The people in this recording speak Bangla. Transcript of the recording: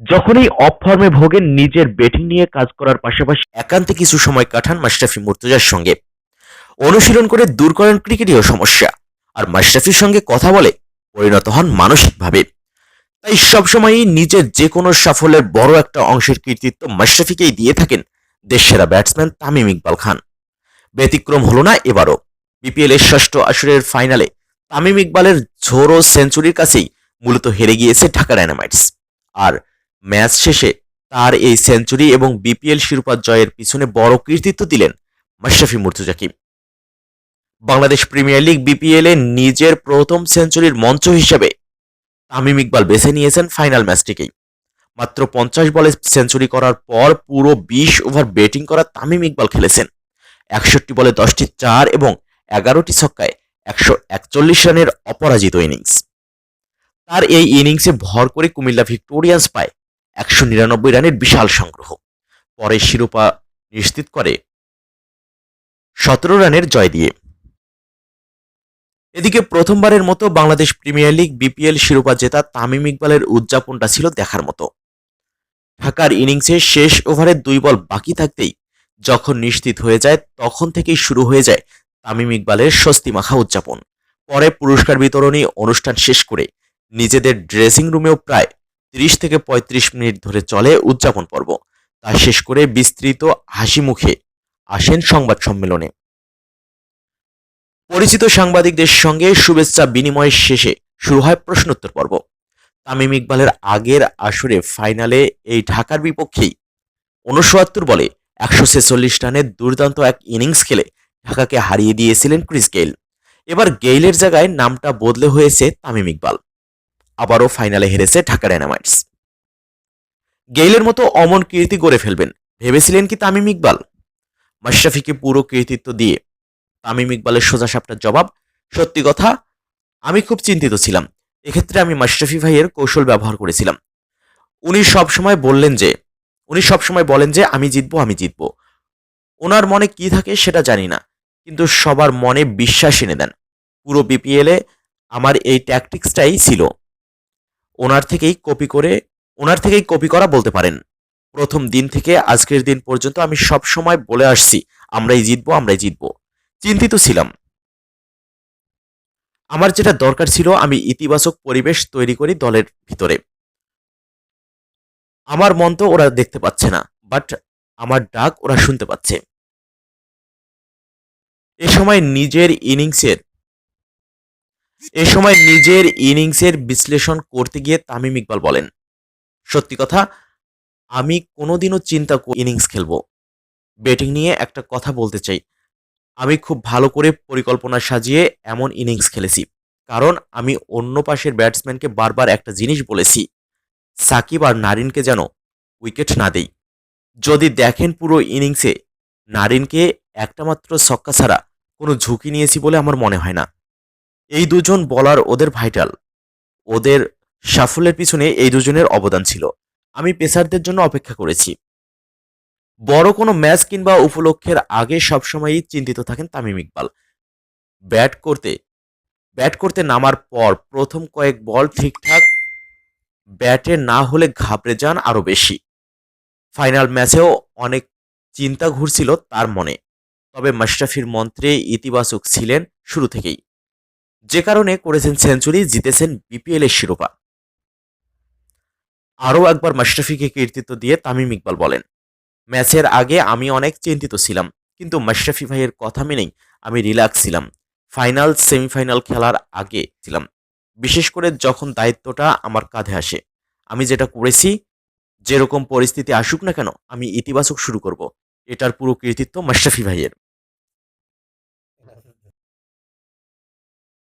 যখনই অফ ফর্মে ভোগেন, নিজের ব্যাটিং নিয়ে কাজ করার পাশাপাশি একান্তে কিছু সময় কাটান মাশরাফি মুর্তজার সঙ্গে। অনুশীলন করে দূর করেন ক্রিকেটীয় সমস্যা, আর মাশরাফির সঙ্গে কথা বলে পরিণত হন মানসিকভাবে। তাই সবসময়ই নিজের যে কোনো সাফল্যের বড় একটা অংশের কৃতিত্ব মাশরাফিকেই দিয়ে থাকেন দেশসেরা ব্যাটসম্যান তামিম ইকবাল খান। ব্যতিক্রম হলো না এবারও। বিপিএল এর ষষ্ঠ আসরের ফাইনালে তামিম ইকবালের ঝোড়ো সেঞ্চুরির কাছেই মূলত হেরে গিয়েছে ঢাকা ডায়নামাইটস আর ম্যাচ শেষে তার এই সেঞ্চুরি এবং বিপিএল শিরোপা জয়ের পিছনে বড় কৃতিত্ব দিলেন মাশরাফি মুর্তজাকি। বাংলাদেশ প্রিমিয়ার লিগ বিপিএল এ নিজের প্রথম সেঞ্চুরির মঞ্চ হিসেবে তামিম ইকবাল বেছে নিয়েছেন ফাইনাল ম্যাচটিকেই। মাত্র পঞ্চাশ বলে সেঞ্চুরি করার পর পুরো বিশ ওভার ব্যাটিং করা তামিম ইকবাল খেলেছেন। একষট্টি বলে দশটি চার এবং এগারোটি ছক্কায় একশো একচল্লিশ রানের অপরাজিত ইনিংস। তার এই ইনিংসে ভর করে কুমিল্লা ভিক্টোরিয়ান্স পায় একশো নিরানব্বই রানের বিশাল সংগ্রহ। পরে শিরোপা নিশ্চিত করে সতেরো রানের জয় দিয়ে। এদিকে প্রথমবারের মতো বাংলাদেশ প্রিমিয়ার লিগ বিপিএল শিরোপা জেতা তামিম ইকবালের উদযাপনটা ছিল দেখার মতো। ঢাকার ইনিংসে শেষ ওভারে দুই বল বাকি থাকতেই যখন নিশ্চিত হয়ে যায়, তখন থেকেই শুরু হয়ে যায় তামিম ইকবালের স্বস্তি মাখা উদযাপন। পরে পুরস্কার বিতরণী অনুষ্ঠান শেষ করে নিজেদের ড্রেসিং রুমেও প্রায় তিরিশ থেকে ৩৫ মিনিট ধরে চলে উদযাপন পর্ব। তা শেষ করে বিস্তৃত হাসি মুখে আসেন সংবাদ সম্মেলনে। পরিচিত সাংবাদিকদের সঙ্গে শুভেচ্ছা বিনিময়ের শেষে শুরু হয় প্রশ্নোত্তর পর্ব। তামিম ইকবালের আগের আসরে ফাইনালে এই ঢাকার বিপক্ষেই উনসত্তর বলে একশো ছেচল্লিশ রানের দুর্দান্ত এক ইনিংস খেলে ঢাকাকে হারিয়ে দিয়েছিলেন ক্রিস গেইল। এবার গেইলের জায়গায় নামটা বদলে হয়েছে তামিম ইকবাল। আবারও ফাইনালে হেরেছে ঢাকা ডায়নামাইটস। গেইলের মতো অমন কীর্তি গড়ে ফেলবেন, ভেবেছিলেন কি তামিম ইকবাল? মাশরাফিকে পুরো কৃতিত্ব দিয়ে তামিম ইকবালের সোজা সাপটার জবাব, সত্যি কথা, আমি খুব চিন্তিত ছিলাম। এক্ষেত্রে আমি মাশরাফি ভাইয়ের কৌশল ব্যবহার করেছিলাম। উনি সবসময় বললেন যে, উনি সবসময় বলেন যে, আমি জিতবো আমি জিতবো। ওনার মনে কি থাকে সেটা জানি না, কিন্তু সবার মনে বিশ্বাস এনে দেন। পুরো বিপিএলে আমার এই ট্যাকটিক্সটাই ছিল। ওনার থেকেই কপি করে, ওনার থেকেই কপি করা বলতে পারেন। প্রথম দিন থেকে আজকের দিন পর্যন্ত আমি সব সময় বলে আসছি, আমরাই জিতবো আমরাই জিতবো। চিন্তিত ছিলাম। আমার যেটা দরকার ছিল, আমি ইতিবাচক পরিবেশ তৈরি করি দলের ভিতরে। আমার মন তো ওরা দেখতে পাচ্ছে না বাট আমার ডাক ওরা শুনতে পাচ্ছে। এ সময় নিজের ইনিংসের এ সময় নিজের ইনিংসের বিশ্লেষণ করতে গিয়ে তামিম ইকবাল বলেন, সত্যি কথা, আমি কোনোদিনও চিন্তা ইনিংস খেলব। ব্যাটিং নিয়ে একটা কথা বলতে চাই। আমি খুব ভালো করে পরিকল্পনা সাজিয়ে এমন ইনিংস খেলেছি। কারণ আমি অন্য পাশের ব্যাটসম্যানকে বারবার একটা জিনিস বলেছি, সাকিব আর নারিনকে যেন উইকেট না দেই। যদি দেখেন পুরো ইনিংসে, নারিনকে একটা মাত্র ছক্কা ছাড়া কোনো ঝুঁকি নিয়েছি বলে আমার মনে হয় না। এই দুজন বলার ওদের ভাইটাল ওদের সাফল্যের পিছনে এই দুজনের অবদান ছিল। আমি পেসারদের জন্য অপেক্ষা করেছি। বড় কোনো ম্যাচ কিংবা উপলক্ষের আগে সবসময়ই চিন্তিত থাকেন তামিম ইকবাল। ব্যাট করতে ব্যাট করতে নামার পর প্রথম কয়েক বল ঠিকঠাক, ব্যাটে না হলে ঘাবড়ে যান আরও বেশি। ফাইনাল ম্যাচেও অনেক চিন্তা ঘুরছিল তার মনে। তবে মাশরাফির মন্ত্রে ইতিবাচক ছিলেন শুরু থেকেই। যে কারণে করেছেন সেঞ্চুরি, জিতেছেন বিপিএল এর শিরোপা। আরও একবার মাশরাফিকে কৃতিত্ব দিয়ে তামিম ইকবাল বলেন, ম্যাচের আগে আমি অনেক চিন্তিত ছিলাম, কিন্তু মাশরাফি ভাইয়ের কথা মেনেই আমি রিল্যাক্স ছিলাম। ফাইনাল, সেমিফাইনাল খেলার আগে ছিলাম। বিশেষ করে যখন দায়িত্বটা আমার কাঁধে আসে। আমি যেটা করেছি, যেরকম পরিস্থিতি আসুক না কেন, আমি ইতিবাচক শুরু করব। এটার পুরো কৃতিত্ব মাশরাফি ভাইয়ের।